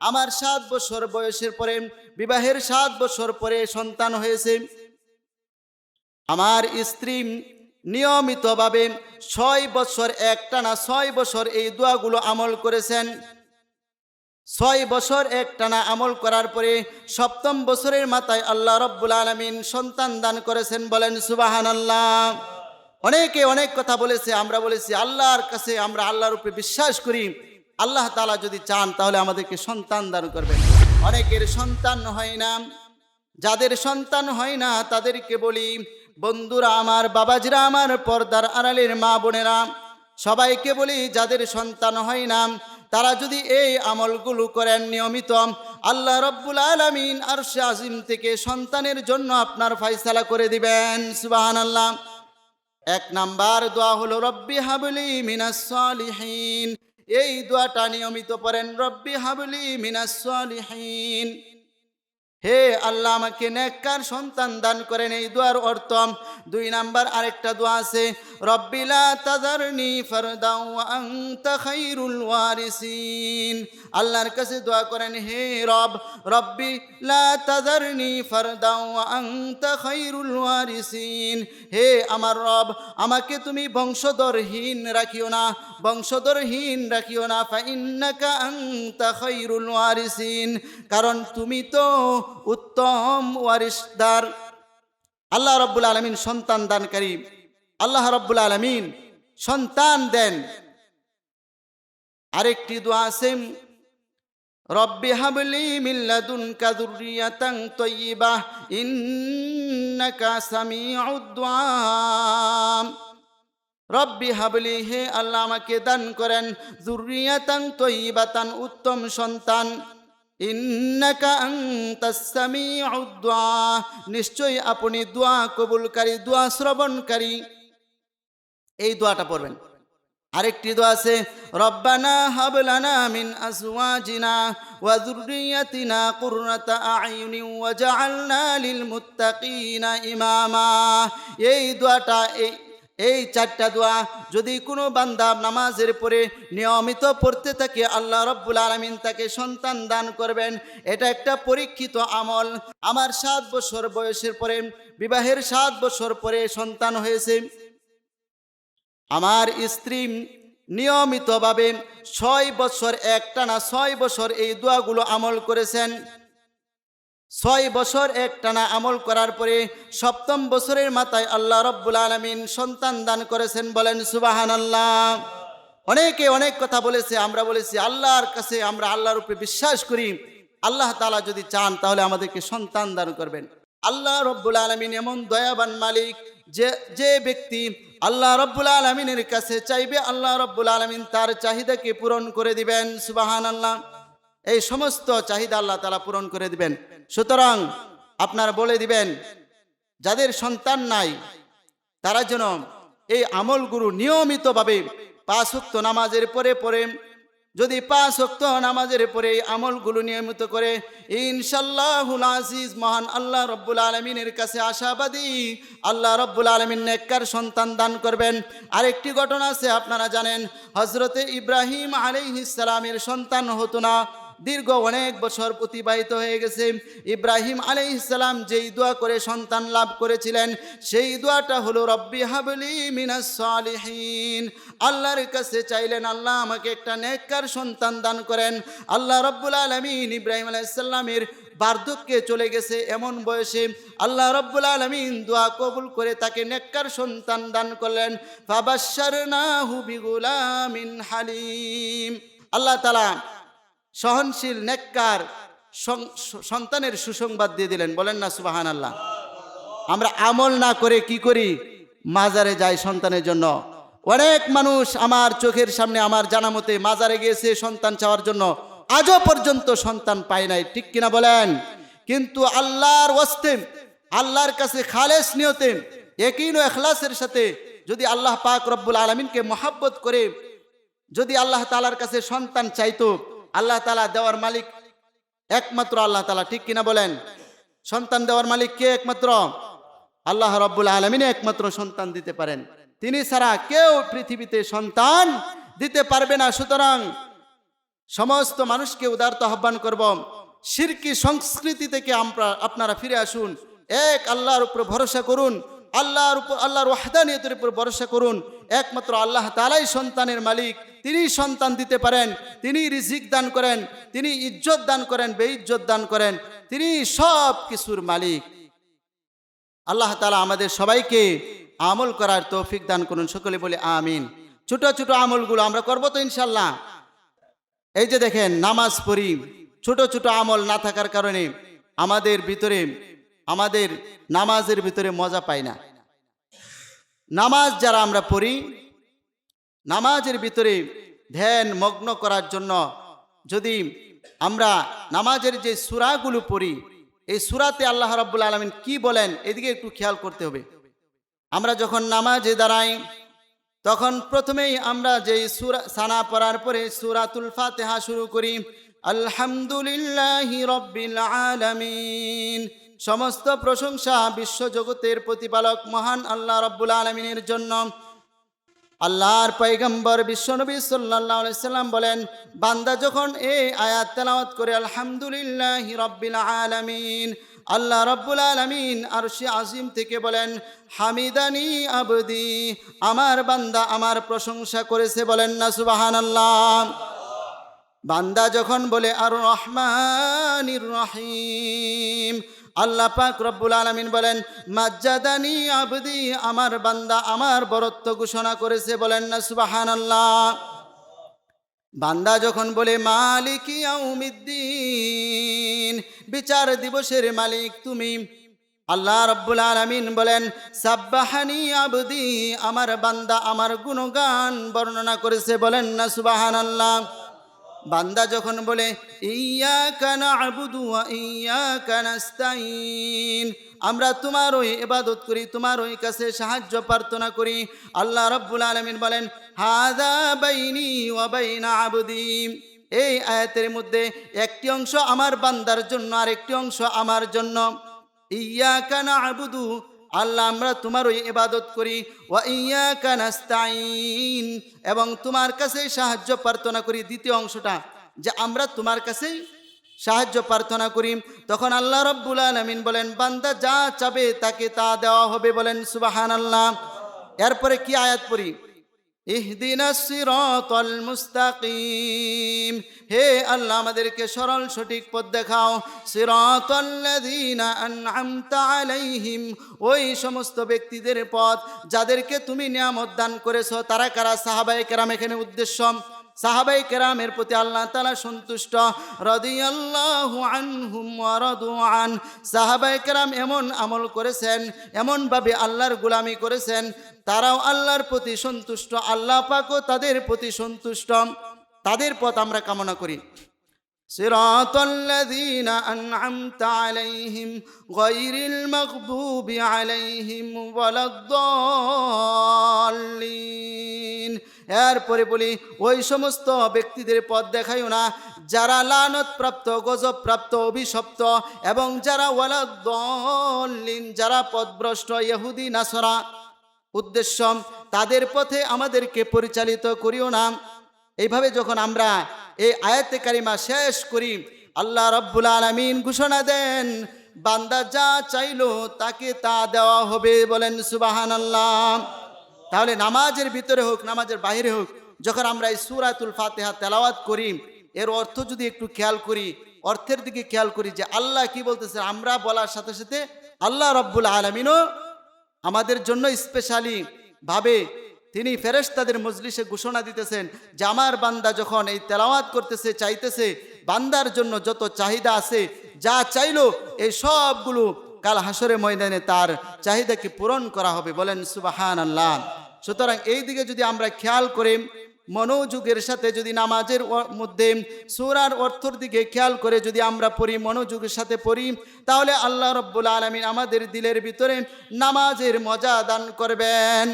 আমার সাত বছর বয়সের পরে, বিবাহের সাত বছর পরে সন্তান হয়েছে। আমার স্ত্রী নিয়মিতভাবে ছয় বছর একটানা, ছয় বছর এই দোয়াগুলো আমল করেছেন। ছয় বছর একটানা আমল করার পরে সপ্তম বছরের মাথায় আল্লাহ রব্বুল আলমিন সন্তান দান করেছেন বলেন সুবাহান আল্লাহ অনেকে অনেক কথা বলেছে, আমরা বলেছি, আল্লাহর কাছে আমরা আল্লাহর উপরে বিশ্বাস করি। আল্লাহ তালা যদি চান, তাহলে আমাদেরকে সন্তান দান করবেন। অনেকের সন্তান হয় না। যাদের সন্তান হয় না, তাদেরকে বলি, বন্ধুরা আমার, বাবাজিরা আমার, পর্দার আড়ালের মা বোনেরা, সবাইকে বলি, যাদের সন্তান হয় না, তারা যদি এই আমলগুলো করেন নিয়মিত, আল্লাহ রব্বুল আলমিন আর সে আজিম থেকে সন্তানের জন্য আপনার ফাইসালা করে দিবেন সুবাহান আল্লাহ এক নাম্বার দোয়া হলো, রব্বি হাবলি মিনাস এই দোয়াটা নিয়মিত পড়েন, রব্বি হাবলি মিনাসলিহীন হে আল্লাহ, আমাকে নেককার সন্তান দান করেন, এই দোয়ার অর্থ দুই নাম্বার আরেকটা দোয়া আছে রব্বিলা তাজারনি ফারদাও আনতা খাইরুল ওয়ারিসিন। আল্লাহর কাছে দোয়া করেন, হে রব, রব্বি লা তাজারনি ফারদাও আনতা খাইরুল ওয়ারিসিন। হে আমার রব, আমাকে তুমি বংশধরহীন রাখিও না, বংশধরহীন রাখিও না ফাইন্নাকা আনতা খাইরুল ওয়ারিসিন। কারণ তুমি তো উত্তম ওয়ারিসদার আল্লাহ রব্বুল আলমিন সন্তান দানকারী। আল্লাহ রব্বুল আলমিন সন্তান দেন। আরেকটি দোয়া আছে, রব্বি হাবলি মিল্লাদুন কাদুরিয়াতাং তৈবা ইন্নাকা সামিউদ দুআ রব্বি হাবলি, হে আল্লাহ, আমাকে দান করেন। জুরিয়াতাং তৈবাতান উত্তম সন্তান। নিশ্চয়ই আপনি দোয়া কবুলকারী, দোয়া শ্রবণকারী। এই দোয়াটা পড়বেন। আরেকটি দোয়া আছে, রব্বানা হাবলানা মিন আজওয়াজিনা ওয়া যুররিয়াতিনা কুররাতা আয়ুনি ওয়াজআলনা লিল মুত্তাকিনা ইমামা। এই দোয়াটা, এই এই চারটা দোয়া যদি কোনো বান্দা নামাজের পরে নিয়মিত পড়তে থাকে, আল্লাহ রব্বুল আলমিন তাকে সন্তান দান করবেন। এটা একটা পরীক্ষিত আমল। আমার সাত বছর বয়সের পরে, বিবাহের সাত বছর পরে সন্তান হয়েছে। আমার স্ত্রী নিয়মিতভাবে ছয় বছর, একটানা ছয় বছর এই দোয়াগুলো আমল করেছেন। ছয় বছর এক টানা আমল করার পরে সপ্তম বছরের মাথায় আল্লাহ রব্বুল আলমিন সন্তান দান করেছেন বলেন সুবাহান আল্লাহ অনেকে অনেক কথা বলেছে, আমরা বলেছি, আল্লাহর কাছে আমরা আল্লাহর উপরে বিশ্বাস করি। আল্লাহ তালা যদি চান, তাহলে আমাদেরকে সন্তান দান করবেন। আল্লাহ রব্বুল আলমিন এমন দয়াবান মালিক, যে যে ব্যক্তি আল্লাহ রব্বুল আলমিনের কাছে চাইবে, আল্লাহ রব্বুল আলমিন তার চাহিদাকে পূরণ করে দিবেন সুবাহান আল্লাহ এই সমস্ত চাহিদা আল্লাহ তালা পূরণ করে দিবেন। সুতরাং আপনার বলে দিবেন, যাদের সন্তান নাই, তারা যেন এই আমলগুলো নিয়মিতভাবে পাঁচ নামাজের পরে পরে যদি পাঁচ অক্ত নামাজের পরে এই আমলগুলো নিয়মিত করে ইনশাল্লাহুল আজিজ, মহান আল্লাহ রব্বুল আলমিনের কাছে আশাবাদী, আল্লাহ রব্বুল আলমিন নেককার সন্তান দান করবেন। আরেকটি ঘটনা আছে, আপনারা জানেন হজরতে ইব্রাহিম আলাইহিসালামের সন্তান হতো না। দীর্ঘ অনেক বছর অতিবাহিত হয়ে গেছে। ইব্রাহিম আলাই ইসলাম যেই দোয়া করে সন্তান লাভ করেছিলেন, সেই দোয়াটা হলো, রব্বি হাবলি মিনাস আল্লাহর কাছে চাইলেন, আল্লাহ আমাকে একটা নেককার সন্তান দান করেন। আল্লাহ রব্বুল আলমিন ইব্রাহিম আলাইসাল্লামের বার্ধক্যে চলে গেছে এমন বয়সে। আল্লাহ রব্বুল আলমিন দোয়া কবুল করে তাকে নেককার সন্তান দান করলেন। ফাবাসার না হুবিগুলামিন হালিম। আল্লাহ তালা সহনশীল, নেককার সন্তানের সুসংবাদ দিয়ে দিলেন। বলেন না সুবাহান আল্লাহ আমরা আমল না করে কি করি? মাজারে যাই সন্তানের জন্য। অনেক মানুষ আমার চোখের সামনে আমার জানা মতে মাজারে গিয়েছে সন্তান চাওয়ার জন্য। আজও পর্যন্ত সন্তান পায় নাই, ঠিক কিনা বলেন? কিন্তু আল্লাহর ওয়াস্তে, আল্লাহর কাছে খালেস নিয়তে একই এখলাসের সাথে যদি আল্লাহ পাক রব্বুল আলমিনকে মহাব্বত করে, যদি আল্লাহ তালার কাছে সন্তান চাইতো আল্লাহ তালা দেওয়ার মালিক একমাত্র আল্লাহ তালা ঠিক কিনা বলেন? সন্তান দেওয়ার মালিক কে একমাত্র? আল্লাহ রব্বুল আলমিনে একমাত্র সন্তান দিতে পারেন। তিনি ছাড়া কেউ পৃথিবীতে সন্তান দিতে পারবে না। সুতরাং সমস্ত মানুষকে উদারত আহ্বান করব। শিরকি সংস্কৃতি থেকে আমরা, আপনারা ফিরে আসুন। এক আল্লাহর উপর ভরসা করুন। আল্লাহর উপর, আল্লাহর ওয়াহদানিয়তের উপর ভরসা করুন। একমাত্র আল্লাহ তালাই সন্তানের মালিক। তিনি সন্তান দিতে পারেন, তিনি রিজিক দান করেন, তিনি ইজ্জত দান করেন, বেইজ্জত দান করেন, তিনি সব কিছুর মালিক। আল্লাহ তালা আমাদের সবাইকে আমল করার তৌফিক দান করুন, সকলে বলে আমিন। ছোট ছোট আমলগুলো আমরা করব তো ইনশাল্লাহ এই যে দেখেন, নামাজ পড়ি, ছোট ছোট আমল না থাকার কারণে আমাদের ভিতরে, আমাদের নামাজের ভিতরে মজা পাই না। নামাজ যারা আমরা পড়ি নামাজের ভিতরে ধ্যান, মগ্ন করার জন্য যদি আমরা নামাজের যে সুরাগুলো পড়ি, এই সুরাতে আল্লাহ রাব্বুল আলমিন কি বলেন, এদিকে একটু খেয়াল করতে হবে। আমরা যখন নামাজে দাঁড়াই, তখন প্রথমেই আমরা যে সুরা, সানা পড়ার পরে সুরাতুল ফাতেহা শুরু করি, আলহামদুলিল্লাহ আলামিন। সমস্ত প্রশংসা বিশ্বজগতের প্রতিপালক মহান আল্লাহ রব্বুল আলমিনের জন্য। আল্লাহর পৈগম্বর বিশ্বনবী সাল্লাহ সাল্লাম বলেন, বান্দা যখন এই আয়াত তেলাওয়াত করে, আলহামদুলিল্লাহ রব্বিল আলামিন, আল্লাহ রব্বুল আলমিন আরশি আজিম থেকে বলেন, হামিদানি আবদি, আমার বান্দা আমার প্রশংসা করেছে বলেন না সুবাহান আল্লাহ বান্দা যখন বলে, আর রহমানির রহিম আল্লাহ পাক রব্বুল আলমিন বলেন, মাজ্জাদানি আবদি, আমার বান্দা আমার বরত্ব ঘোষণা করেছে। বলেন না সুবাহান আল্লাহ বান্দা যখন বলে, মালিক ইয়াউমিদ্দিন, বিচার দিবসের মালিক তুমি। আল্লাহ রব্বুল আলমিন বলেন, সাব্বাহানি আবদি, আমার বান্দা আমার গুণগান বর্ণনা করেছে। বলেন না সুবাহান আল্লাহ বান্দা যখন বলে ইয়া কানা আবুদু ইয়া কানাস্তাইন আমরা তোমার ওই এবাদত করি, তোমার ওই কাছে সাহায্য প্রার্থনা করি। আল্লাহ রব্বুল আলমিন বলেন হাদা বাইনি ওয়া বাইনা এই আয়াতের মধ্যে একটি অংশ আমার বান্দার জন্য আর একটি অংশ আমার জন্য। ইয়া কানা আবুদু আল্লাহ, আমরা তোমার ওই ইবাদত করি। ওয়া ইয়া কানাস্তাইন এবং তোমার কাছে সাহায্য প্রার্থনা করি। দ্বিতীয় অংশটা, যে আমরা তোমার কাছেই সাহায্য প্রার্থনা করি। তখন আল্লাহ রব্বুল আলমিন বলেন, বান্দা যা চাবে তাকে তা দেওয়া হবে বলেন সুবাহান আল্লাহ এরপরে কি আয়াত পড়ি? ইহদিনা সিরাতাল মুস্তাকিম। হে আল্লাহ, আমাদেরকে সরল সঠিক পথ দেখাও। সিরাতাল্লাযীনা আলাইহিম। ওই সমস্ত ব্যক্তিদের পথ যাদেরকে তুমি নিয়ামত দান করেছ, তারা কারা? সাহাবায়ে কেরাম এখানে উদ্দেশ্য। সাহাবাই কেরামের প্রতি আল্লাহ তালা সন্তুষ্ট রদিয়াল্লাহু আনহুম ওয়ারাদু আন সাহাবাই কেরাম এমন আমল করেছেন এমনভাবে আল্লাহর গুলামি করেছেন তারাও আল্লাহর প্রতি সন্তুষ্ট আল্লাহ পাকও তাদের প্রতি সন্তুষ্ট তাদের পথ আমরা কামনা করি صراط الذين أنعمت عليهم غير المغضوب عليهم ولا الضالين এরপরে বলি, ওই সমস্ত ব্যক্তিদের পথ দেখাইও না। যারা লানত প্রাপ্ত গজব প্রাপ্ত অভিশপ্ত এবং যারা ওয়ালাদ্দলিন যারা পথভ্রষ্ট ইহুদি, নাসরা, উদ্দেশ্য, তাদের পথে আমাদেরকে পরিচালিত করিও না। এইভাবে যখন আমরা এই আয়াতে কারিমা শেষ করি, আল্লাহ রব্বুল আলমিন ঘোষণা দেন, বান্দা যা চাইলো তাকে তা দেওয়া হবে বলেন সুবাহান আল্লাহ তাহলে নামাজের ভিতরে হোক, নামাজের বাইরে হোক, যখন আমরা এই সুরাতুল ফাতেহা তেলাওয়াত করি, এর অর্থ যদি একটু খেয়াল করি, অর্থের দিকে খেয়াল করি যে আল্লাহ কি বলতেছে, আমরা বলার সাথে সাথে আল্লাহ রব্বুল আলমিনও আমাদের জন্য স্পেশালি ভাবে তিনি ফেরেশতাদের মজলিসে ঘোষণা দিতেছেন যে আমার বান্দা যখন এই তেলাওয়াত করতেছে, চাইতেছে, বান্দার জন্য যত চাহিদা আছে, যা চাইলো, এই সবগুলো কাল হাসরে ময়দানে তার চাহিদাকে পূরণ করা হবে বলেন সুবাহান আল্লাহ সুতরাং এই দিকে যদি আমরা খেয়াল করে মনোযোগের সাথে যদি নামাজের মধ্যে সুরার অর্থর দিকে খেয়াল করে যদি আমরা পড়ি মনোযোগের সাথে পড়ি, তাহলে আল্লাহ রব্বুল আলমিন আমাদের দিলের ভিতরে নামাজের মজা দান করবেন।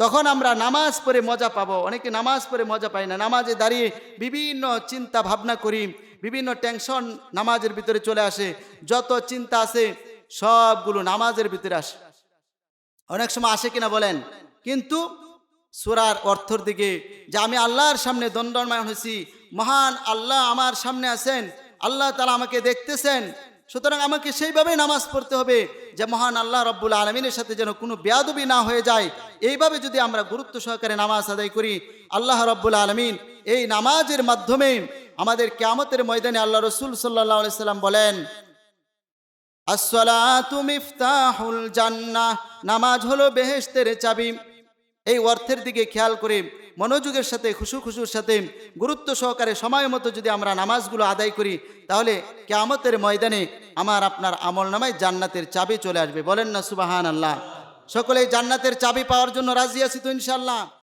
তখন আমরা নামাজ পড়ে মজা পাবো। অনেকে নামাজ পড়ে মজা পাই না। নামাজে দাঁড়িয়ে বিভিন্ন চিন্তা ভাবনা করি। বিভিন্ন টেনশন নামাজের ভিতরে চলে আসে, যত চিন্তা আছে সবগুলো নামাজের ভিতরে আসে। অনেক সময় আসে কিনা বলেন, কিন্তু সুরার অর্থর দিকে যে আমি আল্লাহর সামনে দণ্ডমান হয়েছি, মহান আল্লাহ আমার সামনে আছেন, আল্লাহ তালা আমাকে দেখতেছেন, সুতরাং আমাকে সেইভাবে নামাজ পড়তে হবে যে মহান আল্লাহ রব্বুল আলমিনের সাথে যেন কোনো বেয়াদবি না হয়ে যায়। এইভাবে যদি আমরা গুরুত্ব সহকারে নামাজ আদায় করি, আল্লাহ রব্বুল আলমিন এই নামাজের মাধ্যমে আমাদের কেয়ামতের ময়দানে আল্লাহ রসুল সাল্লাহ সাল্লাম বলেন নামাজ হলো বেহেশতের চাবি। এই অর্থের দিকে খেয়াল করে মনোযোগের সাথে, খুশু খুশুর সাথে, গুরুত্ব সহকারে সময় মতো যদি আমরা নামাজগুলো আদায় করি, তাহলে কেয়ামতের ময়দানে আমার আপনার আমল নামায় জান্নাতের চাবি চলে আসবে। বলেন না সুবাহান আল্লাহ সকলে জান্নাতের চাবি পাওয়ার জন্য রাজি আছি তো ইনশাল্লাহ